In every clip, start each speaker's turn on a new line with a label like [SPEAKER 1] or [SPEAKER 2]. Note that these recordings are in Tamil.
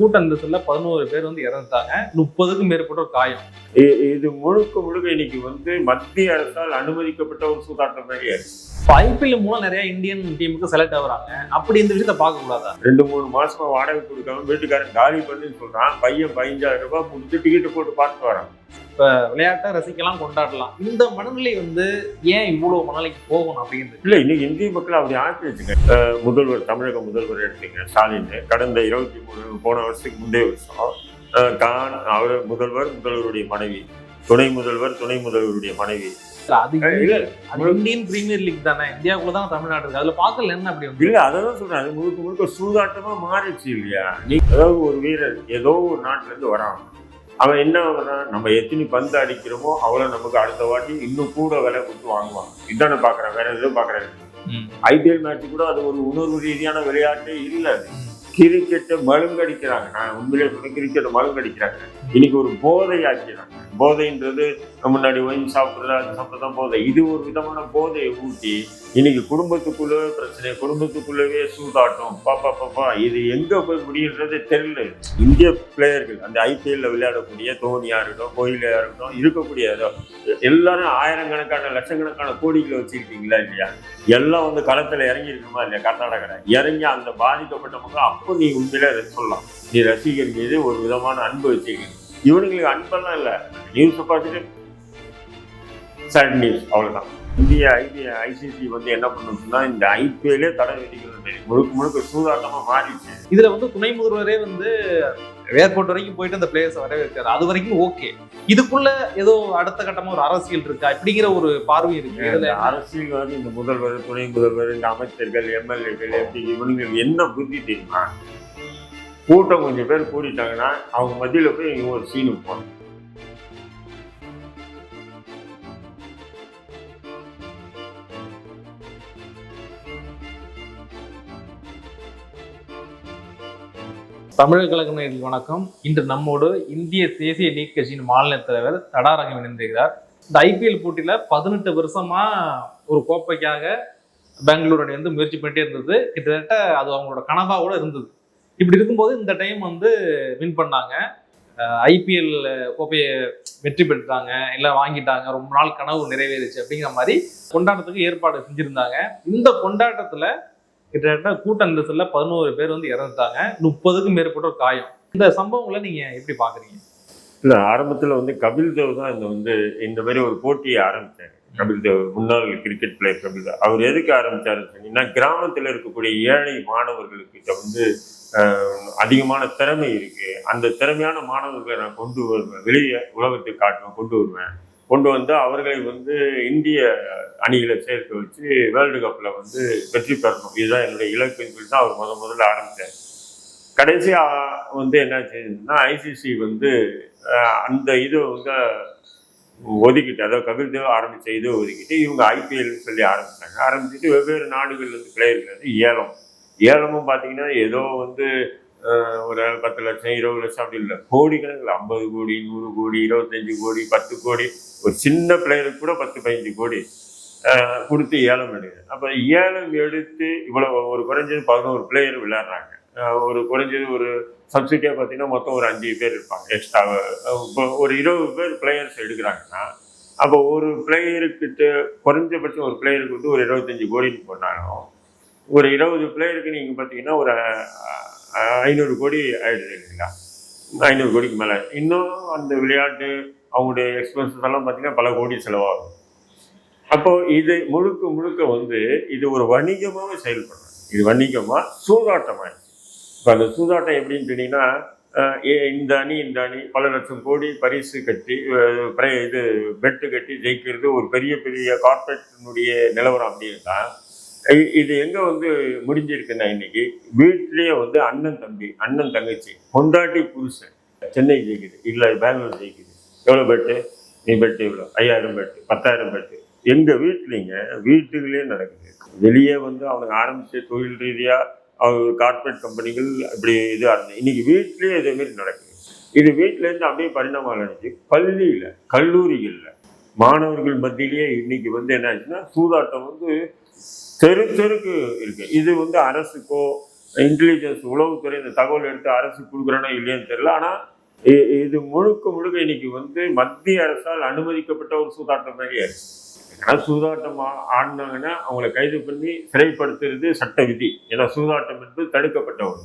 [SPEAKER 1] கூட்ட நெரிசல்ல பதினோரு பேர் வந்து இறந்துட்டாங்க. முப்பதுக்கும் மேற்பட்ட ஒரு
[SPEAKER 2] காயம். இது முழுக்க முழுக்க இன்னைக்கு வந்து மத்திய அரசால் அனுமதிக்கப்பட்ட ஒரு சூதாட்டம்
[SPEAKER 1] மாதிரி ஐபிஎல் மூலம் நிறைய இந்தியன் டீமுக்கு செலக்ட் ஆகுறாங்க. அப்படி இந்த விஷயத்த பார்க்க கூடாதா?
[SPEAKER 2] ரெண்டு மூணு மாசமா வாடகை கொடுக்காம வீட்டுக்காரன் காலி பண்ணி சொல்றான். பையன் பதினஞ்சாயிரம் ரூபாய் கொடுத்து டிக்கெட்டு போட்டு பார்த்து வரான்.
[SPEAKER 1] இப்போ விளையாட்டை ரசிக்கலாம் கொண்டாடலாம். இந்த மனநிலை வந்து ஏன் இவ்வளோ மனநிலைக்கு போகணும் அப்படிங்கிறது
[SPEAKER 2] இல்லை இன்னைக்கு இந்திய மக்கள் அப்படி ஆக்கி வச்சுக்க முதல்வர் தமிழக முதல்வர் எடுத்தீங்க ஸ்டாலின். கடந்த இருபத்தி மூணு போன வருஷத்துக்கு முந்தைய வருஷம் கான் அவர் முதல்வர் முதல்வருடைய மனைவி. துணை முதல்வர் துணை முதல்வருடைய மனைவி. இல்ல
[SPEAKER 1] அது இந்தியன் பிரீமியர் லீக் தானே? இந்தியாவுக்குள்ள தான் தமிழ்நாடு இருக்கு. அதுல பாக்கல என்ன அப்படி
[SPEAKER 2] இல்ல அதான் சொல்றேன். அது முழுக்க முழுக்க சூதாட்டமா மாறிடுச்சு இல்லையா? நீ ஏதாவது ஒரு வீரர் ஏதோ ஒரு நாட்டுல இருந்து வரான். அவன் என்ன ஆகுறான் நம்ம எத்தனை பந்து அடிக்கிறோமோ அவ்வளோ நமக்கு அடுத்த வாட்டி இன்னும் கூட விலை கொடுத்து வாங்குவாங்க இதானே பார்க்குறேன். வேற எதுவும்
[SPEAKER 1] பார்க்குறேன்.
[SPEAKER 2] ஐபிஎல் மேட்ச் கூட அது ஒரு உணர்வு ரீதியான விளையாட்டே இல்லை கிரிக்கெட்டை மழுங்கடிக்கிறாங்க. நான் உண்மையிலே சொன்ன கிரிக்கெட்டை மழுங்கடிக்கிறாங்க. இன்னைக்கு ஒரு போதை ஆக்கிறாங்க போதைன்றது முன்னாடி ஒயின் சாப்பிட்றது அது சாப்பிட்றது தான் போதை. இது ஒரு விதமான போதையை ஊட்டி இன்னைக்கு குடும்பத்துக்குள்ளவே பிரச்சனை குடும்பத்துக்குள்ளவே சூதாட்டம். பாப்பா பாப்பா இது எங்கே போய் முடியுன்றதே தெரியல. இந்திய பிளேயர்கள் அந்த ஐபிஎல்ல விளையாடக்கூடிய தோனியாக இருக்கட்டும் கோயிலாக இருக்கட்டும் இருக்கக்கூடிய எல்லாரும் ஆயிரக்கணக்கான லட்சக்கணக்கான கோடிகளை வச்சுருக்கீங்களா இல்லையா? எல்லாம் வந்து களத்தில் இறங்கி இருக்குமா இல்லையா கர்நாடகாவில் இறங்கி அந்த பாதிக்கப்பட்டவங்க அப்போ நீ உண்மையில சொல்லலாம். நீ ரசிகர் மீது ஒரு விதமான அன்பு வச்சிருக்கீங்க. இவனுங்களுக்கு அன்பெல்லாம் இல்லை. நியூஸை பார்த்துட்டு சேட் நியூஸ் அவ்வளோதான் இந்திய ஐபி ஐசிசி வந்து என்ன பண்ணுச்சுன்னா இந்த ஐபிஎல்லே தடை விதிக்கிறது முழுக்க முழுக்க சூதாட்டமாக மாறிடுச்சு.
[SPEAKER 1] இதில் வந்து துணை முதல்வரே வந்து ஏர்போர்ட் வரைக்கும் போயிட்டு அந்த பிளேயர்ஸை இருக்காரு அது வரைக்கும் ஓகே இதுக்குள்ள ஏதோ அடுத்த கட்டமாக ஒரு அரசியல் இருக்கா? இப்படிங்கிற ஒரு பார்வை இருக்கு. இதில்
[SPEAKER 2] அரசியல் வந்து இந்த முதல்வர் துணை முதல்வர் இந்த அமைச்சர்கள் எம்எல்ஏக்கள் எப்படி இவனுங்களுக்கு என்ன புத்தி தெரியுமா? கூட்டம் கொஞ்சம் பேர் கூடிட்டாங்கன்னா அவங்க மத்தியில் போய் இவங்க ஒரு சீனு போகணும்
[SPEAKER 1] தமிழக கழக நேரில் வணக்கம். இன்று நம்மோடு இந்திய தேசிய லீக் கட்சியின் மாநில தலைவர் தடாரகம் இணைந்திருக்கிறார். இந்த ஐபிஎல் போட்டியில் பதினெட்டு வருஷமாக ஒரு கோப்பைக்காக பெங்களூர் அணி வந்து முயற்சி பண்ணிட்டே இருந்தது. கிட்டத்தட்ட அது அவங்களோட கனவாக கூட இருந்தது. இப்படி இருக்கும்போது இந்த டைம் வந்து வின் பண்ணாங்க. ஐபிஎல் கோப்பையை வெற்றி பெற்றாங்க. இல்லை வாங்கிட்டாங்க. ரொம்ப நாள் கனவு நிறைவேறுச்சு அப்படிங்கிற மாதிரி கொண்டாட்டத்துக்கு ஏற்பாடு செஞ்சுருந்தாங்க. இந்த கொண்டாட்டத்தில் கிட்டத்தட்ட கூட்ட நெரிசலில் பதினோரு பேர் வந்து இறந்துட்டாங்க. முப்பதுக்கும் மேற்பட்ட காயம். இந்த சம்பவங்களை நீங்கள் எப்படி பார்க்குறீங்க
[SPEAKER 2] இல்லை ஆரம்பத்தில் வந்து கபில் தேவ் தான் இந்த வந்து இந்த மாதிரி ஒரு போட்டியை ஆரம்பித்தார் கபில் தேவ் முன்னாள் கிரிக்கெட் பிளேயர் கபில் தேவ். அவர் எதுக்கு ஆரம்பித்தாருன்னு சொன்னீங்கன்னா கிராமத்தில் இருக்கக்கூடிய ஏழை மாணவர்களுக்கிட்ட வந்து அதிகமான திறமை இருக்குது அந்த திறமையான மாணவர்களை நான் கொண்டு வருவேன் வெளியே உலகத்தை காட்டுவேன் கொண்டு வருவேன். கொண்டு வந்து அவர்களை வந்து இந்திய அணிகளை சேர்க்க வச்சு வேர்ல்டு கப்பில் வந்து வெற்றி பெறணும். இதுதான் என்னுடைய இலக்குன்னு சொல்லி தான் அவர் முத முதல்ல ஆரம்பித்தார் கடைசியாக வந்து என்ன செய்யுதுன்னா ஐசிசி வந்து அந்த இது வந்து ஒதுக்கிட்டு அதாவது கபில் தேவ் ஆரம்பித்த இதை ஒதுக்கிட்டு இவங்க ஐபிஎல் சொல்லி ஆரம்பித்தாங்க ஆரம்பிச்சுட்டு வெவ்வேறு நாடுகள்லேருந்து பிளேயர்கள் ஏலம். ஏலமும் பார்த்தீங்கன்னா ஏதோ வந்து ஒரு பத்து லட்சம் இருபது லட்சம் அப்படி இல்லை. கோடிக்கணக்கில் ஐம்பது கோடி நூறு கோடி இருபத்தஞ்சி கோடி பத்து கோடி. ஒரு சின்ன பிள்ளைகளுக்கு கூட பத்து பதினஞ்சு கோடி கொடுத்து ஏலம் எடுக்குது அப்போ ஏலம் எடுத்து இவ்வளோ ஒரு குறைஞ்சது பதினோரு பிளேயர் விளையாடுறாங்க. ஒரு குறைஞ்சது ஒரு சப்சிட்டியாக பார்த்தீங்கன்னா மொத்தம் ஒரு அஞ்சு பேர் இருப்பாங்க. எக்ஸ்ட்ரா இப்போ ஒரு இருபது பேர் பிளேயர்ஸ் எடுக்கிறாங்கன்னா அப்போ ஒரு பிளேயருக்கு குறைஞ்சபட்சம் ஒரு பிளேயருக்கு வந்து ஒரு இருபத்தஞ்சி கோடின்னு போனாலும் ஒரு இருபது பிளேயருக்கு நீங்கள் பார்த்தீங்கன்னா ஒரு ஐநூறு கோடி ஆயிடுது இல்லைங்களா? ஐநூறு கோடிக்கு மேலே. இன்னும் அந்த விளையாட்டு அவங்களுடைய எக்ஸ்பென்சஸ் எல்லாம் பார்த்தீங்கன்னா பல கோடி செலவாகும். அப்போது இது முழுக்க முழுக்க வந்து இது ஒரு வணிகமாக செயல்படுறாங்க இது வணிகமாக சூதாட்டமாக இப்போ அந்த சூதாட்டம் எப்படின்னு சொன்னீங்கன்னா இந்த அணி இந்த அணி பல லட்சம் கோடி பரிசு கட்டி இது பெட்டு கட்டி ஜெயிக்கிறது ஒரு பெரிய பெரிய கார்பரேட்டினுடைய நிலவரம் அப்படின்னா இது எங்கே வந்து முடிஞ்சிருக்குன்னா இன்னைக்கு? வீட்லேயே வந்து அண்ணன் தம்பி அண்ணன் தங்கச்சி கொண்டாட்டி புருஷன். சென்னை ஜெயிக்குது இல்லை பெங்களூர் ஜெயிக்குது. எவ்வளோ பெட்டு நீ பெட்டு இவ்வளோ ஐயாயிரம் பெட்டு பத்தாயிரம் பெட்டு எங்கள் வீட்லேங்க வீட்டுகளே நடக்குது. வெளியே வந்து அவனுக்கு ஆரம்பித்த தொழில் ரீதியாக அவங்க கார்பரேட் கம்பெனிகள் அப்படி இதாக இருந்தது இன்றைக்கி வீட்லேயே இதேமாரி நடக்குது. இது வீட்டிலேருந்து அப்படியே பரிணாமம் நடந்துச்சு பள்ளியில் கல்லூரிகளில் மாணவர்கள் மத்தியிலேயே இன்றைக்கி வந்து என்ன ஆச்சுன்னா சூதாட்டம் வந்து தெரு தெருக்கு இருக்கு. இது வந்து அரசுக்கோ இன்டெலிஜென்ஸ் உளவுத்துறை இந்த தகவல் எடுத்து அரசு கொடுக்குறானோ இல்லையான்னு தெரியல. ஆனால் இது முழுக்க முழுக்க இன்னைக்கு வந்து மத்திய அரசால் அனுமதிக்கப்பட்ட ஒரு சூதாட்டம் மாதிரி ஆயிடுச்சு. ஏன்னா சூதாட்டம் ஆடினாங்கன்னா அவங்கள கைது பண்ணி சிறைப்படுத்துறது சட்ட விதி. ஏன்னா சூதாட்டம் என்பது தடுக்கப்பட்ட ஒரு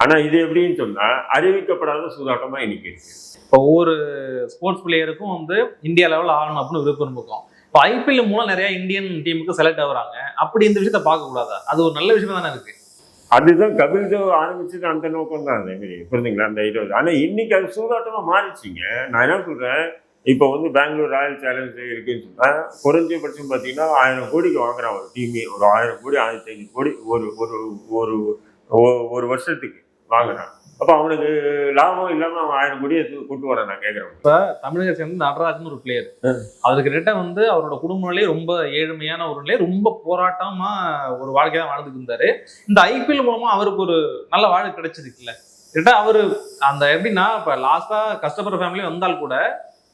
[SPEAKER 2] ஆனால் இது எப்படின்னு சொன்னால் அறிவிக்கப்படாத சூதாட்டமாக இன்னைக்கு
[SPEAKER 1] இப்போ ஒவ்வொரு ஸ்போர்ட்ஸ் பிளேயருக்கும் வந்து இந்தியா லெவலில் ஆடணும் அப்படின்னு விருப்பம் இருக்கும். இப்போ ஐபிஎல் மூலம் நிறைய இந்தியன் டீமுக்கு செலக்ட் ஆகுறாங்க. அப்படி இந்த விஷயத்த பார்க்கக்கூடாதா? அது ஒரு நல்ல விஷயம் தானே இருக்கு.
[SPEAKER 2] அதுதான் கபில் தேவ் ஆரம்பிச்சது அந்த நோக்கம் தான் புரிஞ்சுங்களா? அந்த இருபது ஆனா இன்னைக்கு அது சூதாட்டமா மாறிச்சிங்க நான் என்ன சொல்றேன்? இப்போ வந்து பெங்களூர் ராயல் சேலஞ்ச் இருக்குன்னு சொன்னா குறைஞ்சபட்சம் பார்த்தீங்கன்னா ஆயிரம் கோடிக்கு வாங்குறான் ஒரு டீமே ஒரு ஆயிரம் கோடி ஆயிரத்தி ஐநூறு கோடி ஒரு ஒரு ஒரு ஒரு வருஷத்துக்கு வாங்குறான். அப்போ அவனுக்கு லாபம் இல்லாம அவன் ஆயிரம் கோடியை கொண்டு வரான் நான் கேட்குறேன்.
[SPEAKER 1] இப்போ தமிழக சேர்ந்து நடராஜன் ஒரு பிளேயர் அவருக்கு ரிட்டன் வந்து அவரோட குடும்ப நிலையே ரொம்ப ஏழ்மையான ஒரு நிலை ரொம்ப போராட்டமா ஒரு வாழ்க்கை தான் வாழ்ந்துட்டு இருந்தாரு. இந்த ஐபிஎல் மூலமா அவருக்கு ஒரு நல்ல வாழ்க்கை கிடைச்சிருக்குல்ல. ரிட்டன் அவரு அந்த எப்படின்னா இப்போ லாஸ்டா கஷ்டப்படுற ஃபேமிலி வந்தால் கூட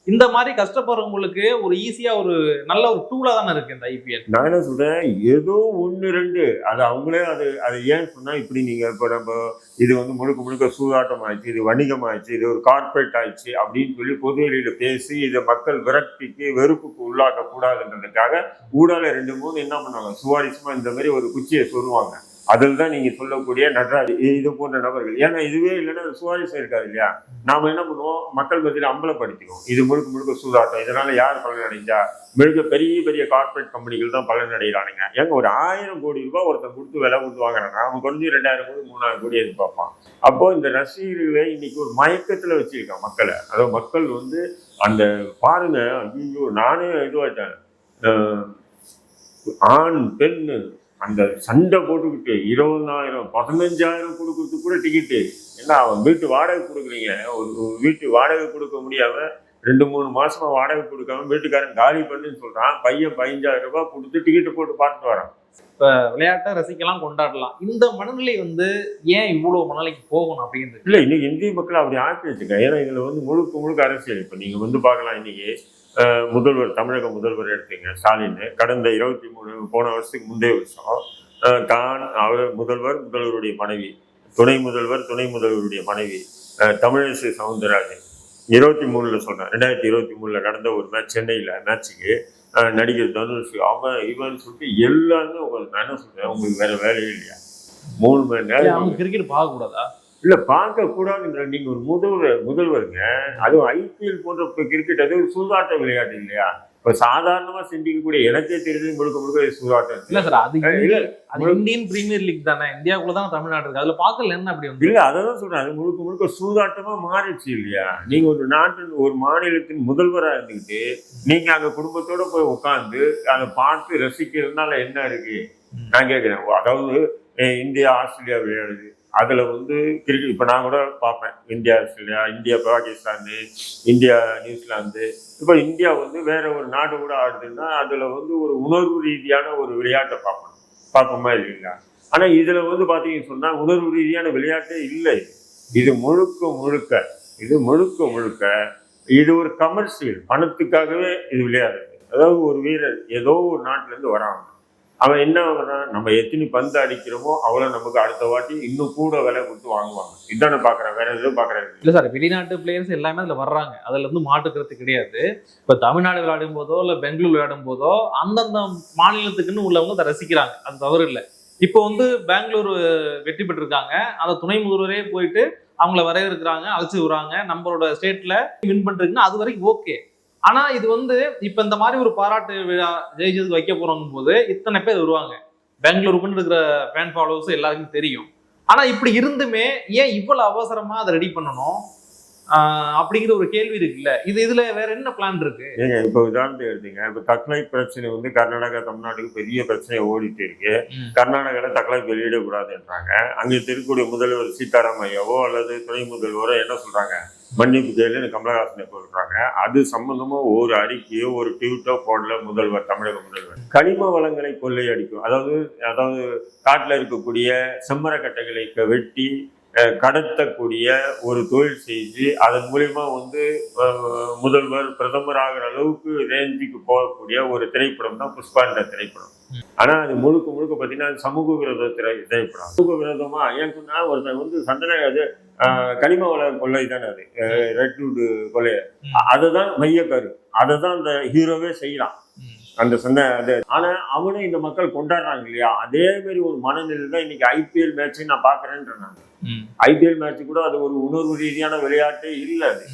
[SPEAKER 1] இந்த மாதிரி கஷ்டப்படுறவங்களுக்கு ஒரு ஈஸியா ஒரு நல்ல ஒரு டூலா தானே இருக்கு இந்த ஐபிஎல்
[SPEAKER 2] நான் என்ன சொல்றேன்? ஏதோ ஒன்று ரெண்டு. அது அவங்களே அது அது ஏன் சொன்னா இப்படி நீங்க இப்போ நம்ம இது வந்து முழுக்க முழுக்க சூதாட்டம் ஆயிடுச்சு இது வணிகம் ஆயிடுச்சு இது ஒரு கார்பரேட் ஆயிடுச்சு அப்படின்னு சொல்லி பொதுவெளியில பேசி இதை மக்கள் விரக்திக்கு வெறுப்புக்கு உள்ளாக்க கூடாதுன்றதுக்காக ஊடால ரெண்டு மூணு என்ன பண்ணுவாங்க? சுவாரஸ்யமா இந்த மாதிரி ஒரு குச்சியை சொல்லுவாங்க அதில் தான் நீங்கள் சொல்லக்கூடிய நடராஜ் இது போன்ற நபர்கள். ஏன்னா இதுவே இல்லைன்னா சுவாரஸ்யம் இருக்காது இல்லையா? நாம் என்ன பண்ணுவோம்? மக்கள் மத்தியில் அம்பலப்படுத்திக்குவோம். இது முழுக்க முழுக்க சூதாட்டம். இதனால் யார் பலன் அடைஞ்சா முழுக்க பெரிய பெரிய கார்ப்பரேட் கம்பெனிகள் தான் பலன் அடைகிறானுங்க ஏங்க ஒரு ஆயிரம் கோடி ரூபாய் ஒருத்தன் கொடுத்து விலை கொடுத்து வாங்குறாங்க அவன் கொஞ்சம் ரெண்டாயிரம் கோடி மூணாயிரம் கோடி எதிர்பார்ப்பான். அப்போ இந்த ரசிகர்களை இன்னைக்கு ஒரு மயக்கத்தில் வச்சுருக்கான் மக்களை. அதாவது மக்கள் வந்து அந்த பாருங்க ஐயோ நானே இதுவாயிட்டேன் ஆண் பெண் அந்த சண்டை போட்டுக்கிட்டு இருபதாயிரம் பதினஞ்சாயிரம் கொடுக்கறதுக்கு கூட டிக்கெட்டு ஏன்னா அவன் வீட்டு வாடகை கொடுக்குறீங்க ஒரு வீட்டு வாடகை கொடுக்க முடியாம ரெண்டு மூணு மாசமா வாடகை கொடுக்காம வீட்டுக்காரன் காலி பண்ணுன்னு சொல்றான். பையன் பதினஞ்சாயிரம் ரூபாய் கொடுத்து டிக்கெட்டு போட்டு பார்த்துட்டு வரான்.
[SPEAKER 1] விளையாட்டை ரசிக்கலாம் கொண்டாடலாம். இந்த மனநிலை வந்து ஏன் இவ்வளவு மனநிலைக்கு போகணும் அப்படின்றது
[SPEAKER 2] இல்ல இன்னைக்கு இந்திய மக்கள் அப்படி ஆக்கி வச்சுக்க ஏன்னா இதுல வந்து முழுக்க முழுக்க அரசியல். இப்ப நீங்க வந்து பார்க்கலாம் இன்னைக்கு முதல்வர் தமிழக முதல்வர் எடுத்தீங்க ஸ்டாலின் கடந்த இருபத்தி மூணு போன வருஷத்துக்கு முந்தைய வருஷம் தான் அவர் முதல்வர் முதல்வருடைய மனைவி துணை முதல்வர் துணை முதல்வருடைய மனைவி தமிழிசை சவுந்தரராஜன். இருபத்தி மூணுல சொன்னேன் ரெண்டாயிரத்தி இருபத்தி மூணுல நடந்த ஒரு மேட்ச் சென்னையில மேட்ச்சுக்கு நடிகர் தனுஷ் அவன் இவன் சொல்லிட்டு எல்லாருமே உங்களுக்கு நான் என்ன சொல்றேன் உங்களுக்கு வேற வேலையே இல்லையா? மூணு மணி நேரம்
[SPEAKER 1] கிரிக்கெட் பார்க்கக்கூடாதா?
[SPEAKER 2] இல்ல பார்க்க கூடாதுன்ற நீங்க ஒரு முதல்வர் முதல்வருங்க. அதுவும் ஐபிஎல் போன்ற இப்ப கிரிக்கெட் அது ஒரு சூதாட்ட விளையாட்டு இல்லையா? இப்ப சாதாரணமா சிந்திக்கக்கூடிய எனக்கே தெரிஞ்சது முழுக்க முழுக்க சூதாட்டம்.
[SPEAKER 1] இல்ல சார் அது
[SPEAKER 2] இல்ல
[SPEAKER 1] அது இந்தியன் பிரீமியர் லீக் தானே. இந்தியாவுக்குள்ள தான் தமிழ்நாடு இருக்கு. அதுல பார்க்கல என்ன அப்படி வந்து?
[SPEAKER 2] இல்ல அதான் சொல்றேன். அது முழுக்க முழுக்க சூதாட்டமா மாறிடுச்சு இல்லையா? நீங்க ஒரு நாட்டின் ஒரு மாநிலத்தின் முதல்வரா இருந்துக்கிட்டு நீங்க அங்க குடும்பத்தோட போய் உட்காந்து அதை பார்த்து ரசிக்கிறதுனால என்ன இருக்கு? நான் கேட்கிறேன் அதாவது இந்தியா ஆஸ்திரேலியா விளையாடுது. அதில் வந்து கிரிக்கெட் இப்போ நான் கூட பார்ப்பேன். India Australia India Pakistan India New Zealand. இப்போ இந்தியா வந்து வேற ஒரு நாடு கூட ஆடுதுன்னா அதில் வந்து ஒரு உணர்வு ரீதியான ஒரு விளையாட்டை பார்ப்போம் பார்ப்போமா இல்லைங்களா ஆனால் இதில் வந்து பார்த்தீங்கன்னு சொன்னால் உணர்வு ரீதியான விளையாட்டே இல்லை. இது முழுக்க முழுக்க இது முழுக்க முழுக்க இது ஒரு கமர்ஷியல் பணத்துக்காகவே இது விளையாடுது. அதாவது ஒரு வீரர் ஏதோ ஒரு நாட்டிலேருந்து வராங்க. அவன் என்ன வர்றான் நம்ம எத்தனை பந்து அடிக்கிறோமோ அவ்வளோ நமக்கு அடுத்த வாட்டி இன்னும் கூட விலை கொடுத்து வாங்குவாங்க. இதானே பாக்குறேன். வேற எதுவும் பாக்குறேன்.
[SPEAKER 1] இல்ல சார் வெளிநாட்டு பிளேயர்ஸ் எல்லாமே அதுல வர்றாங்க. அதுல இருந்து மாட்டுக்கிறது கிடையாது. இப்ப தமிழ்நாடு விளையாடும் போதோ இல்ல பெங்களூர் விளையாடும் போதோ அந்தந்த மாநிலத்துக்குன்னு உள்ளவங்க அதை ரசிக்கிறாங்க. அது தவறு இல்லை. இப்போ வந்து பெங்களூர் வெற்றி பெற்றிருக்காங்க. அந்த துணை முதல்வரே போயிட்டு அவங்கள வரவேற்கிறாங்க அழைச்சி விடுறாங்க. நம்மளோட ஸ்டேட்ல வின் பண்றதுன்னா அது வரைக்கும் ஓகே ஆனா இது வந்து இப்ப இந்த மாதிரி ஒரு பாராட்டு விழா ஜெயிச்சதுக்கு வைக்க போறோம் போது இத்தனை பேர் வருவாங்க. பெங்களூருக்குன்னு இருக்கிற ஃபேன் ஃபாலோவர்ஸ் எல்லாருக்கும் தெரியும். ஆனா இப்படி இருந்துமே ஏன் இவ்வளவு அவசரமா அதை ரெடி பண்ணணும்? அப்படிங்கிற ஒரு கேள்வி இருக்குல்ல. இது இதுல வேற என்ன பிளான் இருக்கு?
[SPEAKER 2] ஏங்க இப்போ உதாரணத்துக்கு எடுத்தீங்க. இப்போ தக்லை பிரச்சனை வந்து கர்நாடகா தமிழ்நாட்டுக்கு பெரிய பிரச்சனை ஓடிட்டு இருக்கு.
[SPEAKER 1] ம்.
[SPEAKER 2] கர்நாடகால தக்லை வெளியிடக்கூடாதுன்றாங்க. அங்கே இருக்கக்கூடிய முதல்வர் சீதாராம் ஐயாவோ அல்லது துணை முதல்வரோ என்ன சொல்றாங்க? மன்னிப்பு கேளுன்னு கமலஹாசனை சொல்றாங்க அது சம்மந்தமாக ஒரு அறிக்கையோ ஒரு ட்வீட்டோ போடல முதல்வர் தமிழக முதல்வர். கனிம வளங்களை கொள்ளையடிக்கும் அதாவது அதாவது காட்டில் இருக்கக்கூடிய செம்மரக்கட்டைகளை வெட்டி கடத்தக்கூடிய ஒரு தொழில் செய்து அதன் மூலயமா வந்து முதல்வர் பிரதமர் ஆகிற அளவுக்கு ரேஞ்சுக்கு போகக்கூடிய ஒரு திரைப்படம் தான் புஷ்பாண்ட திரைப்படம். ஆனா அது முழுக்க முழுக்க பார்த்தீங்கன்னா அது சமூக விரோத திரை திரைப்படம். சமூக விரோதமா ஏன் சொன்னா ஒருத்தன் வந்து சந்தன அது கனிம வள கொள்ளை தானே அது. ரெட்வுட் கொள்ளை.
[SPEAKER 1] ம்.
[SPEAKER 2] அதுதான் மையக்கரு அதை தான் அந்த ஹீரோவே செய்யலாம். அந்த சொன்ன அது ஆனா அவனை இந்த மக்கள் கொண்டாடுறாங்க இல்லையா? அதே மாதிரி ஒரு மனநிலை தான் இன்னைக்கு ஐபிஎல் மேட்ச் நான்
[SPEAKER 1] ம்.
[SPEAKER 2] ஐபிஎல் மேட்ச் கூட அது ஒரு உணர்வு ரீதியான விளையாட்டே இல்லை அது.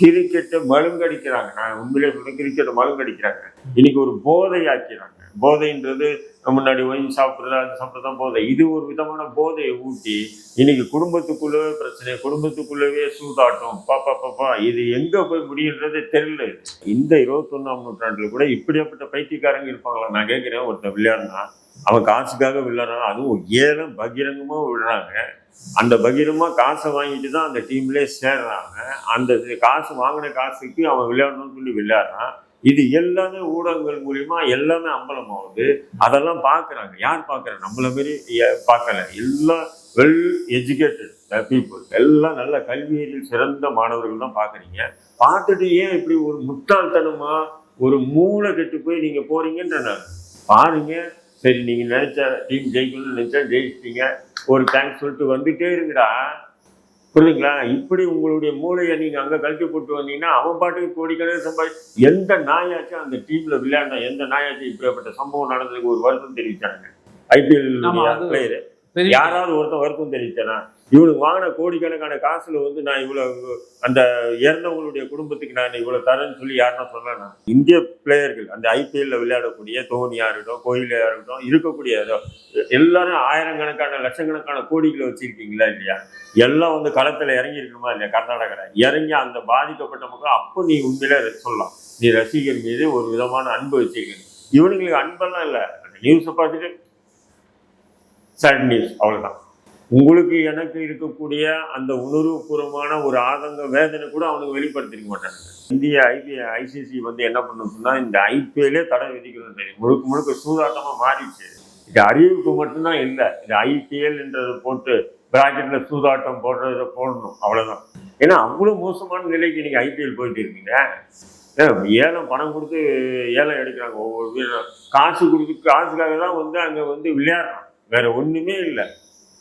[SPEAKER 2] கிரிக்கெட்டை மழுங்கடிக்கிறாங்க. நான் உண்மையிலே சொல்றேன் கிரிக்கெட்டை மழுங்கடிக்கிறாங்க. இன்னைக்கு ஒரு போதை ஆக்கிறாங்க போதைன்றது முன்னாடி ஒயின் சாப்பிட்றது அது சாப்பிட்றது போதை. இது ஒரு விதமான போதையை ஊட்டி இன்னைக்கு குடும்பத்துக்குள்ளவே பிரச்சனை குடும்பத்துக்குள்ளவே சூதாட்டம். பாப்பா பாப்பா இது எங்கே போய் முடியுன்றதே தெரியல. இந்த இருபத்தொன்னாம் நூற்றாண்டில் கூட இப்படியாப்பட்ட பைத்தியக்காரங்க இருப்பாங்களா? நான் கேட்குறேன். ஒருத்தன் விளையாடுனா அவன் காசுக்காக விளையாடுறான். அதுவும் ஏலம் பகிரங்கமாக விடுறாங்க. அந்த பகிரமாக காசை வாங்கிட்டு தான் அந்த டீம்லேயே சேர்றாங்க. அந்த காசு வாங்கின காசுக்கு அவன் விளையாடணும்னு சொல்லி விளையாடுறான். இது எல்லாமே ஊடகங்கள் மூலியமா எல்லாமே அம்பலமாகுது அதெல்லாம் பார்க்குறாங்க. யார் பார்க்கறா? நம்மள மாரி ஏ- பார்க்கல. எல்லாம் வெல் எஜுகேட்டட் பீப்புள் எல்லாம் நல்ல கல்வியில் சிறந்த மாணவர்கள் தான் பார்க்குறீங்க. பார்த்துட்டு ஏன் இப்படி ஒரு முட்டாள்தனமா ஒரு மூளை கெட்டு போய் நீங்கள் போறீங்கன்ற பாருங்க. சரி நீங்கள் நினைச்ச டீம் ஜெயிக்கணும்னு நினைச்சா ஜெயிச்சிட்டீங்க. ஒரு தேங்க்ஸ் சொல்லிட்டு வந்துட்டே இருங்கடா. புரியுதுங்களா? இப்படி உங்களுடைய மூளையை நீங்க அங்க கழட்டி போட்டு வந்தீங்கன்னா அவன் பாட்டுக்கு கோடிக்கணக்கில் சம்பாதி எந்த நாயாச்சும் அந்த டீம்ல விளையாடின எந்த நாயாச்சும் இப்படிப்பட்ட சம்பவம் நடந்ததுக்கு ஒரு வருத்தம் தெரிவிச்சாங்க. IPL player. யாராவது ஒருத்தன் வருத்தம் தெரிவிச்சானா? இவனுக்கு வாங்கின கோடிக்கணக்கான காசுல வந்து நான் இவ்வளவு அந்த இறந்தவங்களுடைய குடும்பத்துக்கு நான் இவ்வளவு தரேன்னு சொல்லி யாருன்னா சொல்லலாம் இந்திய பிளேயர்கள் அந்த ஐபிஎல்ல விளையாடக்கூடிய தோனியா இருக்கட்டும் கோயிலா இருக்கட்டும் இருக்கக்கூடிய ஏதோ எல்லாரும் ஆயிரக்கணக்கான லட்சக்கணக்கான கோடிகளை வச்சிருக்கீங்களா இல்லையா? எல்லாம் வந்து களத்துல இறங்கி இருக்கணுமா இல்லையா? கர்நாடகால. இறங்கி அந்த பாதிக்கப்பட்ட மக்கள் அப்போ நீ உண்மையில சொல்லலாம். நீ ரசிகர் மீது ஒரு விதமான அன்பு வச்சிருக்கணும் இவனுங்களுக்கு அன்பெல்லாம் இல்லை. அந்த நியூஸை பார்த்துட்டு சேட் நியூஸ் அவ்வளவுதான். உங்களுக்கு எனக்கு இருக்கக்கூடிய அந்த உணர்வுபூர்வமான ஒரு ஆதங்க வேதனை கூட அவனுக்கு வெளிப்படுத்திக்க மாட்டாங்க இந்திய ஐபி ஐசிசி வந்து என்ன பண்ணணும்னா இந்த ஐபிஎல்லே தடை விதிக்கிறது தெரியும். முழுக்க முழுக்க சூதாட்டமாக மாறிடுச்சு. இது அறிவிப்பு மட்டும்தான் இல்லை. இது ஐபிஎல்ன்றதை போட்டு பிராக்கெட்டில் சூதாட்டம் போடுறத போடணும். அவ்வளோதான் ஏன்னா அவ்வளோ மோசமான நிலைக்கு நீங்கள் ஐபிஎல் போயிட்டு இருக்கீங்க. ஏன் ஏலம் பணம் கொடுத்து ஏலம் எடுக்கிறாங்க. ஒவ்வொரு காசு கொடுத்து காசுக்காக தான் வந்து அங்கே வந்து விளையாடுறான். வேற ஒன்றுமே இல்லை.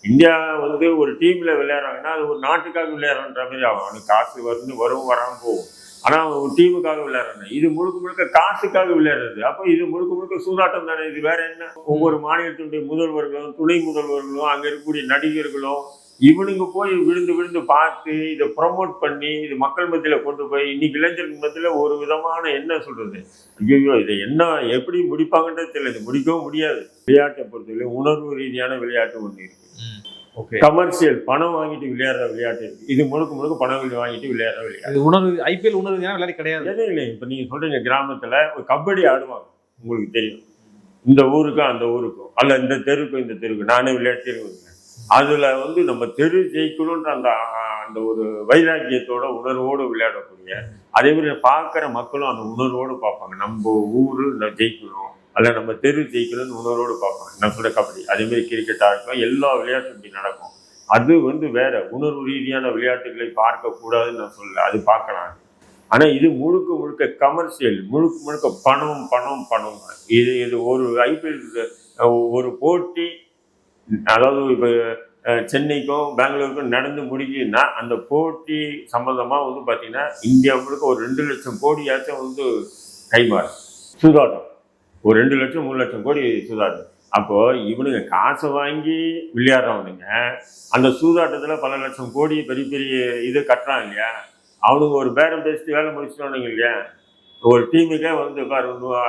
[SPEAKER 2] இந்தியா வந்து ஒரு டீமில் விளையாடுறாங்கன்னா அது ஒரு நாட்டுக்காக விளையாடுறன்ற மாதிரி ஆகும். அவனுக்கு காசு வந்து வரும் வராம போகும். ஆனால் அவன் ஒரு டீமுக்காக விளையாடுறாங்க இது முழுக்க முழுக்க காசுக்காக விளையாடுறது. அப்போ இது முழுக்க முழுக்க சூதாட்டம் தானே. இது வேற என்ன? ஒவ்வொரு மாநிலத்தினுடைய முதல்வர்களும் துணை முதல்வர்களும் அங்கே இருக்கக்கூடிய நடிகர்களும் இவனுங்க போய் விழுந்து விழுந்து பார்த்து இதை ப்ரமோட் பண்ணி இது மக்கள் மத்தியில் கொண்டு போய் இன்னைக்கு இளைஞர்கள் மத்தியில் ஒரு விதமான என்ன சொல்றது? ஐயோ இதை என்ன எப்படி முடிப்பாங்கன்றது தெரியல. இது முடிக்கவும் முடியாது. விளையாட்டை பொறுத்தவரை உணர்வு ரீதியான விளையாட்டு ஒன்று இருக்கு. கமர்ஷியல் பணம் வாங்கிட்டு விளையாடுற விளையாட்டு. இருக்கு இது முழுக்க முழுக்க பணம் வாங்கிட்டு விளையாடுற விளையாட்டு.
[SPEAKER 1] உணர்வு ஐபிஎல் உணர்வு விளையாடி கிடையாது.
[SPEAKER 2] எதுவும் இல்லை இப்போ நீங்க சொல்றீங்க கிராமத்துல ஒரு கபடி ஆடுவாங்க. உங்களுக்கு தெரியும். இந்த ஊருக்கும் அந்த ஊருக்கும். அல்ல இந்த தெருக்கும் இந்த தெருக்கும். நானே விளையாட்டு இருக்கேன் அதுல வந்து நம்ம தெரு ஜெயிக்கணுன்ற அந்த அந்த ஒரு வைராக்கியத்தோட உணர்வோடு விளையாடக்கூடிய அதே மாதிரி பார்க்குற மக்களும் அந்த உணர்வோடு பார்ப்பாங்க. நம்ம ஊரு ஜெயிக்கணும். அதில் நம்ம தெரு ஜெயிக்கணும்னு உணர்வோடு பார்க்கணும் நான் சொல்ற கபடி அதேமாதிரி கிரிக்கெட்டாக இருக்கும் எல்லா விளையாட்டும் இப்படி நடக்கும். அது வந்து வேற உணர்வு ரீதியான விளையாட்டுகளை பார்க்கக்கூடாதுன்னு நான் சொல்லலை அது பார்க்கலாம். ஆனால் இது முழுக்க முழுக்க கமர்ஷியல் முழுக்க முழுக்க பணம் பணம் பணம். இது இது ஒரு ஐபிஎல் ஒரு போட்டி அதாவது இப்போ சென்னைக்கும் பெங்களூருக்கும் நடந்து முடிஞ்சுன்னா அந்த போட்டி சம்மந்தமாக வந்து பார்த்திங்கன்னா இந்தியா முழுக்க ஒரு ரெண்டு லட்சம் கோடியாச்சும் வந்து கைமாறு. சூதாட்டம். ஒரு ரெண்டு லட்சம் மூணு லட்சம் கோடி சூதாட்டம் அப்போ இவனுங்க காசை வாங்கி விளையாடுறவனுங்க அந்த சூதாட்டத்துல பல லட்சம் கோடி பெரிய பெரிய இது கட்டுறான் இல்லையா? அவனுங்க ஒரு பேரம் பேசிட்டு வேலை முடிச்சிட்டோனுங்க இல்லையா? ஒரு டீமுக்கே வந்து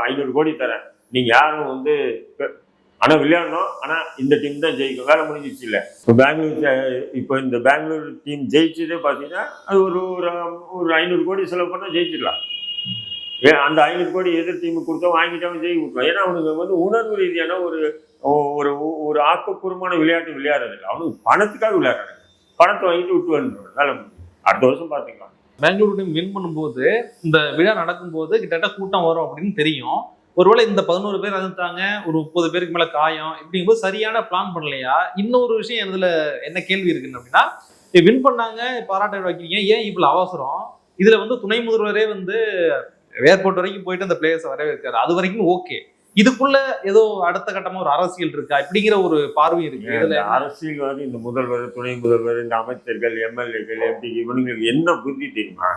[SPEAKER 2] ஐநூறு கோடி தரேன். நீங்க யாரும் வந்து ஆனால் ஆனா விளையாடணும். ஆனா இந்த டீம் தான் ஜெயிக்கும். வேலை முடிஞ்சிச்சு இல்ல. இப்போ பெங்களூர் இப்போ இந்த பெங்களூர் டீம் ஜெயிச்சதே பாத்தீங்கன்னா அது ஒரு ஒரு ஒரு ஐநூறு கோடி செலவு பண்ணா ஜெயிச்சிடலாம். ஏன் அந்த ஐநூறு கோடி எதிர் டீமுக்கு கொடுத்தோம் வாங்கிட்டாலும் ஜெயி விட்டுருவான். ஏன்னா அவனுக்கு வந்து உணர்வு ரீதியான ஒரு ஒரு ஒரு ஆக்கப்பூர்வமான விளையாட்டு விளையாடுறது அவனுக்கு பணத்துக்காக விளையாடுறாங்க பணத்தை வாங்கிட்டு விட்டு வந்துடுவான் வேலை அடுத்த வருஷம் பார்த்துக்கலாம்.
[SPEAKER 1] பெங்களூரு டீம் வின் பண்ணும்போது இந்த விழா நடக்கும்போது கிட்டத்தட்ட கூட்டம் வரும் அப்படின்னு தெரியும். ஒருவேளை இந்த பதினோரு பேர் இறந்துட்டாங்க ஒரு முப்பது பேருக்கு மேலே காயம் இப்படிங்கும்போது சரியான பிளான் பண்ணலையா? இன்னொரு விஷயம் இதுல என்ன கேள்வி இருக்குன்னு அப்படின்னா வின் பண்ணாங்க பாராட்டு வைக்கிறீங்க ஏன் இவ்வளோ அவசரம்? இதுல வந்து துணை முதல்வரே வந்து ஏர்போர்ட் வரைக்கும் போயிட்டு அந்த பிளேயர்ஸ் வரவேற்காரு அது வரைக்கும் ஓகே இதுக்குள்ள ஏதோ அடுத்த கட்டமா ஒரு அரசியல் இருக்கா? இப்படிங்கிற ஒரு பார்வை இருக்கு. இதுல
[SPEAKER 2] அரசியல்வாதி இந்த முதல்வர் துணை முதல்வர் இந்த அமைச்சர்கள் எம்எல்ஏக்கள் எம்பி இவனுங்களுக்கு என்ன புத்தி தெரியுமா?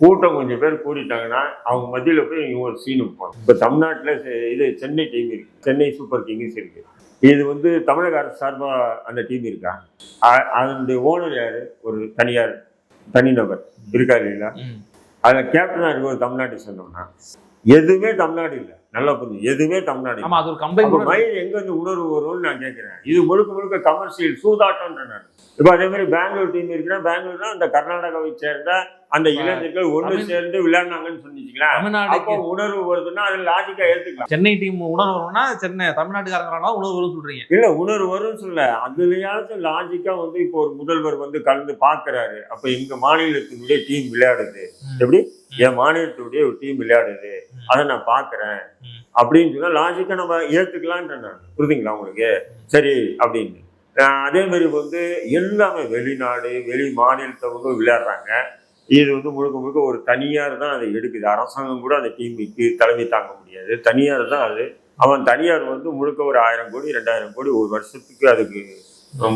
[SPEAKER 2] கூட்டம் கொஞ்சம் பேர் கூடிட்டாங்கன்னா அவங்க மத்தியில போய் இவங்க ஒரு சீன் வைப்பாங்க. இப்போ தமிழ்நாட்டுல இது சென்னை டீம் இருக்கு. சென்னை சூப்பர் கிங்ஸ் இருக்கு. இது வந்து தமிழக அரசு சார்பா அந்த டீம் இருக்கா? அதனுடைய ஓனர் யாரு? ஒரு தனியார் தனிநபர். இருக்கா இல்லைங்களா. அதில் கேப்டனாக இருக்க ஒரு தமிழ்நாட்டை சொன்னோம்னா எதுவுமே தமிழ்நாடு இல்லை. நல்லா புரிஞ்சு எதுவுமே தமிழ்நாடு.
[SPEAKER 1] ஆமா அது ஒரு கூட
[SPEAKER 2] மயில் எங்க இருந்து உணர்வு வரும்னு நான் கேட்கிறேன் இது முழுக்க முழுக்க கமர்ஷியல் சூதாட்டம்ன்ற நான் இப்ப அதே மாதிரி பெங்களூர் டீம் இருக்குன்னா பெங்களூர்னா அந்த கர்நாடகாவை சேர்ந்த அந்த இளைஞர்கள்
[SPEAKER 1] தமிழ்-
[SPEAKER 2] சேர்ந்து விளையாடினாங்கன்னு சொன்னீங்களா? அப்போ உணர்வு வருதுன்னா அது லாஜிக்கா ஏத்துக்கலாம்.
[SPEAKER 1] சென்னை டீம் உணர்வு வரும்னா சென்னை தமிழ்நாட்டுக்காரங்களா உணர்வு வரும்னு சொல்றீங்க.
[SPEAKER 2] இல்ல உணர்வு வரும்னு சொல்ல அதுலயாச்சும் லாஜிக்கா வந்து இப்போ ஒரு முதல்வர் வந்து கலந்து பாக்குறாரு அப்ப எங்க மாநிலத்தினுடைய டீம் விளையாடுது. எப்படி? என் மாநிலத்துடைய ஒரு டீம் விளையாடுது. அதை நான் பாக்குறேன்
[SPEAKER 1] ம்.
[SPEAKER 2] அப்படின்னு சொன்னா லாஜிக்கா நம்ம ஏத்துக்கலான்ற நான். புரியுதுங்களா உங்களுக்கு? சரி அப்படின்னு. அதே மாதிரி வந்து எல்லாமே வெளிநாடு வெளி மாநிலத்தவங்க விளையாடுறாங்க. இது வந்து முழுக்க முழுக்க ஒரு தனியார் தான் அதை எடுக்குது. அரசாங்கம் கூட அந்த டீமுக்கு தலைமை தாங்க முடியாது. தனியார் தான் அது. அவன் தனியார் வந்து முழுக்க ஒரு ஆயிரம் கோடி ரெண்டாயிரம் கோடி ஒரு வருஷத்துக்கு அதுக்கு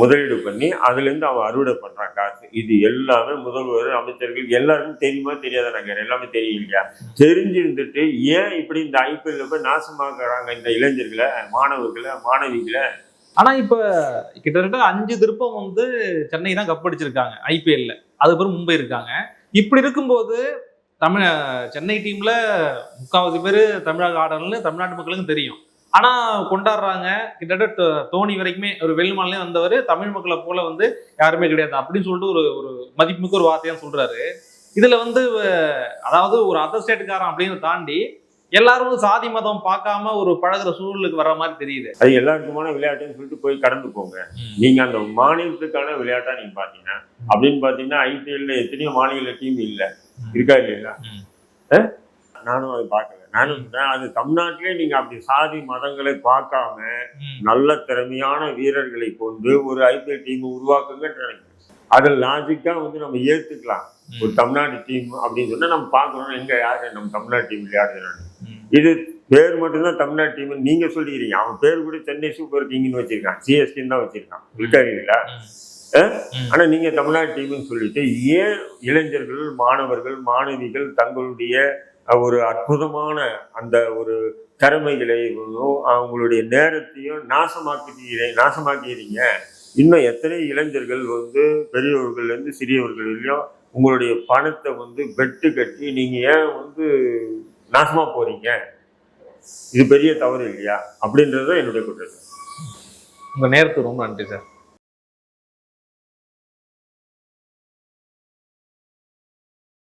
[SPEAKER 2] முதலீடு பண்ணி அதுலேருந்து அவன் அறுவடை பண்ணுறான் காசு. இது எல்லாமே முதல்வர் அமைச்சர்கள் எல்லாருக்கும் தெரியுமா தெரியாத நாங்கள் எல்லாமே தெரியும் இல்லையா? தெரிஞ்சிருந்துட்டு ஏன் இப்படி இந்த ஐபிஎல்ல போய் நாசமாக்குறாங்க இந்த இளைஞர்களை மாணவர்களை மாணவிகளை?
[SPEAKER 1] ஆனால் இப்போ கிட்டத்தட்ட அஞ்சு திருப்பம் வந்து சென்னை தான் கப் அடிச்சிருக்காங்க ஐபிஎல்ல. அது பிறகு மும்பை இருக்காங்க. இப்படி இருக்கும்போது தமிழ் சென்னை டீம்ல முக்காவது பேர் தமிழக ஆடல்னு தமிழ்நாட்டு மக்களுக்கும் தெரியும். ஆனா கொண்டாடுறாங்க. கிட்டத்தட்ட தோனி வரைக்குமே ஒரு வெளிமாநிலம் வந்தவர். தமிழ் மக்களை போல வந்து யாருமே கிடையாது. அப்படின்னு சொல்லிட்டு ஒரு ஒரு மதிப்புமிக்க ஒரு வார்த்தையா சொல்றாரு. இதுல வந்து அதாவது ஒரு அதர் ஸ்டேட்டுக்காரன் அப்படின்னு தாண்டி எல்லாரும் சாதி மதம் பார்க்காம ஒரு பழகுற சூழலுக்கு வர்ற மாதிரி தெரியுது.
[SPEAKER 2] அது எல்லாருக்குமான விளையாட்டுன்னு சொல்லிட்டு போய் கடந்து போங்க. நீங்க அந்த மாநிலத்துக்கான விளையாட்டா நீங்க பாத்தீங்கன்னா அப்படின்னு பாத்தீங்கன்னா ஐபிஎல்ல எத்தனையோ மாநில டீம் இல்ல. இருக்கா இல்லையா? நானும் அதை பார்க்கல. நானும் அது தமிழ்நாட்டிலே நீங்க அப்படி சாதி மதங்களை பார்க்காம. நல்ல திறமையான வீரர்களை கொண்டு ஒரு ஐபிஎல் டீம் உருவாக்குங்கன்னு நினைக்கிறேன். அதை லாஜிக்கா வந்து நம்ம ஏத்துக்கலாம். ஒரு தமிழ்நாடு டீம் அப்படின்னு சொன்னா நம்ம பார்க்கணும் எங்க யாரு நம்ம தமிழ்நாடு டீம் விளையாடுறாங்க. இது பேர் மட்டும்தான் தமிழ்நாடு டீம் நீங்க சொல்லிக்கிறீங்க. அவன் பேர் கூட சென்னை சூப்பர் கிங்னு வச்சிருக்கான். சிஎஸ்டின்னு தான் வச்சிருக்கான். இருக்காங்களா. ஆனா நீங்க தமிழ்நாடு டீம்னு சொல்லிட்டு ஏன் இளைஞர்கள் மாணவர்கள் மாணவிகள் தங்களுடைய ஒரு அற்புதமான அந்த ஒரு திறமைகளையும் அவங்களுடைய நேரத்தையும் நாசமாக்கிறீங்க நாசமாக்கிறீங்க இன்னும் எத்தனை இளைஞர்கள் வந்து பெரியவர்கள்லேருந்து சிறியவர்கள்லையும் உங்களுடைய பணத்தை வந்து பெட்டு கட்டி நீங்கள் ஏன் வந்து நாசமாக போகிறீங்க இது பெரிய தவறு இல்லையா? அப்படின்றது தான் என்னுடைய குற்றம்.
[SPEAKER 1] உங்கள் நேரத்துக்கு ரொம்ப நன்றி சார்.